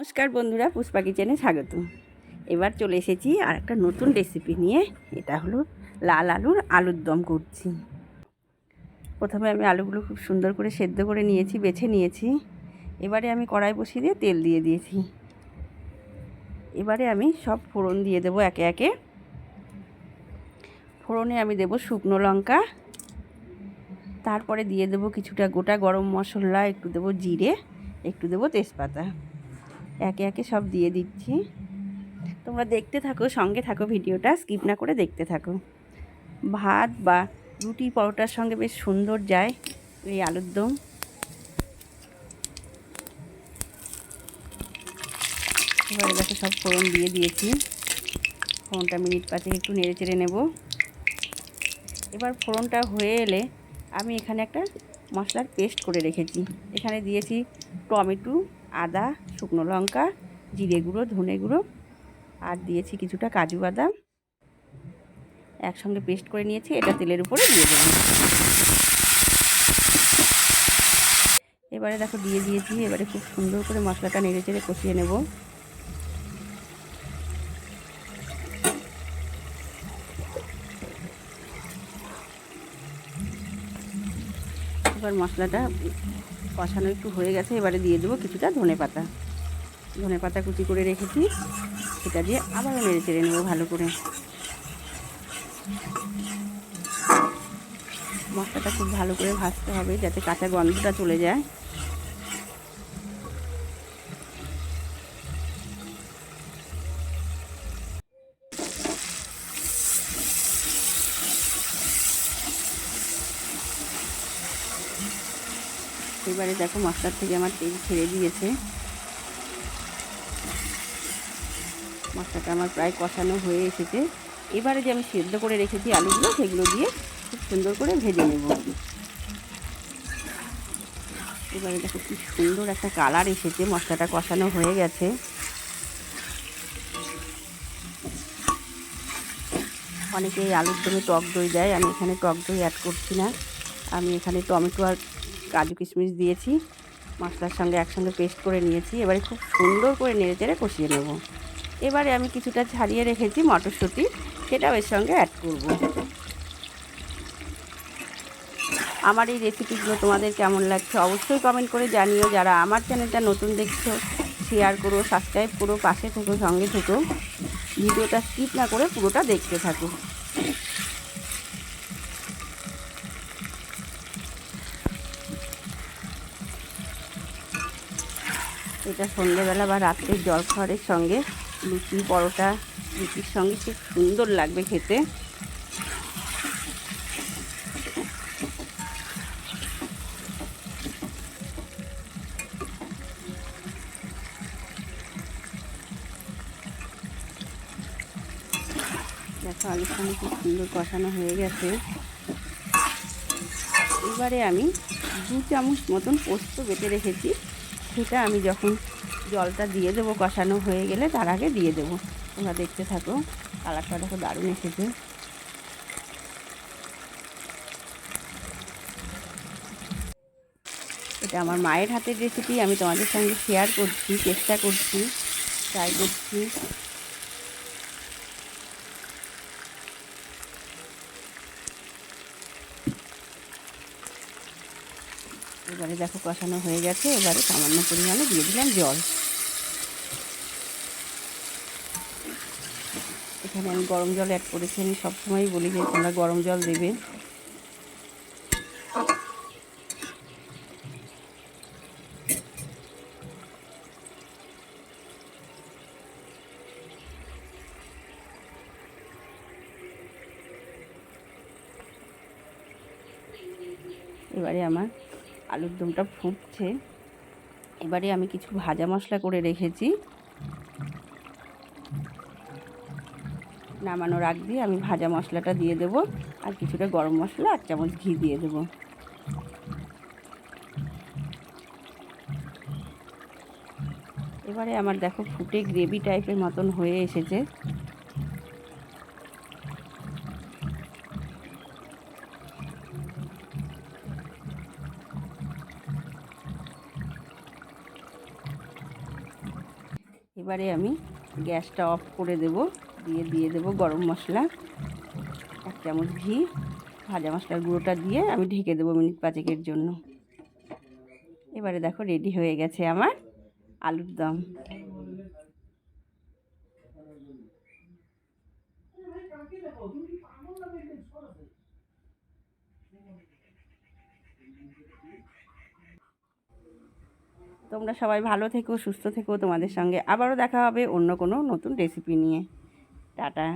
নমস্কার বন্ধুরা, পুষ্পা কিচেনে স্বাগত। এবার চলে এসেছি আর একটা নতুন রেসিপি নিয়ে। এটা হলো লাল আলুর আলুর দম করছি। প্রথমে আমি আলুগুলো খুব সুন্দর করে সেদ্ধ করে নিয়েছি, বেছে নিয়েছি। এবারে আমি কড়াই বসিয়ে দিয়ে তেল দিয়ে দিয়েছি। এবারে আমি সব ফোড়ন দিয়ে দেবো একে একে। ফোড়নে আমি দেব শুকনো লঙ্কা। তারপরে দিয়ে দেবো কিছুটা গোটা গরম মশলা, একটু দেবো জিরে, একটু দেবো তেজপাতা। একে একে সব দিয়ে দিচ্ছি। তোমরা দেখতে থাকো, সঙ্গে থাকো ভিডিওটা, স্কিপ না করে দেখতে থাকো। ভাত বা রুটি পরোটার সঙ্গে বেশ সুন্দর যায় এই আলুর দম। এবারে দেখো সব ফোড়ন দিয়ে দিয়েছি। ফোড়নটা মিনিট পাঁচে একটু নেড়ে চেড়ে নেব। এবার ফোড়নটা হয়ে এলে আমি এখানে একটা মশলার পেস্ট করে রেখেছি। এখানে দিয়েছি টমেটো আদা, শুকনো লঙ্কা, জিরে গুঁড়ো, ধনে গুঁড়ো আর দিয়েছি কিছুটা কাজু বাদাম। একসঙ্গে পেস্ট করে নিয়েছি, এটা তেলের উপরে দিয়ে দেবো। এবারে দেখো দিয়ে দিয়েছি, এবারে খুব সুন্দর করে মশলাটা নেড়ে চেড়ে কষিয়ে নেব। এবার মশলাটা কষানো একটু হয়ে গেছে, এবারে দিয়ে দেবো কিছুটা ধনে পাতা। ধনে পাতা কুচি করে রেখেছি, সেটা দিয়ে আবারও নেড়ে চেড়ে নেব ভালো করে। মশলাটা খুব ভালো করে ভাজতে হবে যাতে কাঁচা গন্ধটা চলে যায়। এবারে দেখো মশলার থেকে আমার তেল ছেড়ে দিয়েছে। মশলাটা আমার প্রায় কষানো হয়ে এসেছে। এবারে যে আমি সেদ্ধ করে রেখেছি আলুগুলো, সেগুলো দিয়ে খুব সুন্দর করে ভেজে নেব। এবারে দেখো কি সুন্দর একটা কালার এসেছে, মশলাটা কষানো হয়ে গেছে। অনেকে আলুর দমে টক দই দেয়, আমি এখানে টক দই অ্যাড করছি না। আমি এখানে টমেটো আর কাজু কিশমিশ দিয়েছি, মশলার সঙ্গে একসঙ্গে পেস্ট করে নিয়েছি, এবারে খুব সুন্দর করে নেড়ে চেড়ে কষিয়ে নেব। এবারে আমি কিছুটা ছাড়িয়ে রেখেছি মটরশুঁটি, সেটাও এর সঙ্গে অ্যাড করব। আমার এই রেসিপিগুলো তোমাদের কেমন লাগছে অবশ্যই কমেন্ট করে জানিও। যারা আমার চ্যানেলটা নতুন দেখছ শেয়ার করো সাবস্ক্রাইব করো, পাশে থেকো, সঙ্গে থেকো। ভিডিওটা স্কিপ না করে পুরোটা দেখতে থাকো। এটা সন্ধ্যেবেলা বা রাত্রের জলখাবারের সঙ্গে লুচি, পরোটা, লুচির সঙ্গে খুব সুন্দর লাগবে খেতে। দেখো সঙ্গে খুব সুন্দর কষানো হয়ে গেছে। এবারে আমি দু চামচ মতন পোস্ত বেটে রেখেছি। সেটা আমি যখন জলটা দিয়ে দেবো, কষানো হয়ে গেলে তার আগে দিয়ে দেবো। তোমরা দেখতে থাকো, কালারটা দেখো দারুণ এসেছে। এটা আমার মায়ের হাতের রেসিপি আমি তোমাদের সঙ্গে শেয়ার করছি, চেষ্টা করছি ট্রাই করছি। এবারে দেখো কষানো হয়ে গেছে, এবারে সামান্য পরিমাণে দিয়ে দিলাম জল। এখানে আমি গরম জল অ্যাড করেছি, আমি সবসময়ই বলি যে তোমরা গরম জল দেবে। এবারে আমার আলুর দমটা ফুটছে। এবারে আমি কিছু ভাজা মশলা করে রেখেছি। নামানোর আগ দিয়ে আমি ভাজা মশলাটা দিয়ে দেব। আর কিছুটা গরম মশলা আর চামচ ঘি দিয়ে দেব। এবারে আমার দেখো ফুটে গ্রেভি টাইপের মতন হয়ে এসেছে। এবারে আমি গ্যাসটা অফ করে দেব, দিয়ে দিয়ে দেব গরম মশলা। এক চামচ ঘি, ভাজা মশলার গুঁড়োটা দিয়ে আমি ঢেকে দেবো মিনিট পাঁচেকের জন্য। এবারে দেখো রেডি হয়ে গেছে আমার আলুর দম। তোমরা সবাই ভালো থেকো, সুস্থ থেকো তোমাদের সঙ্গে। আবারও দেখা হবে অন্য কোনো নতুন রেসিপি নিয়ে। টাটা।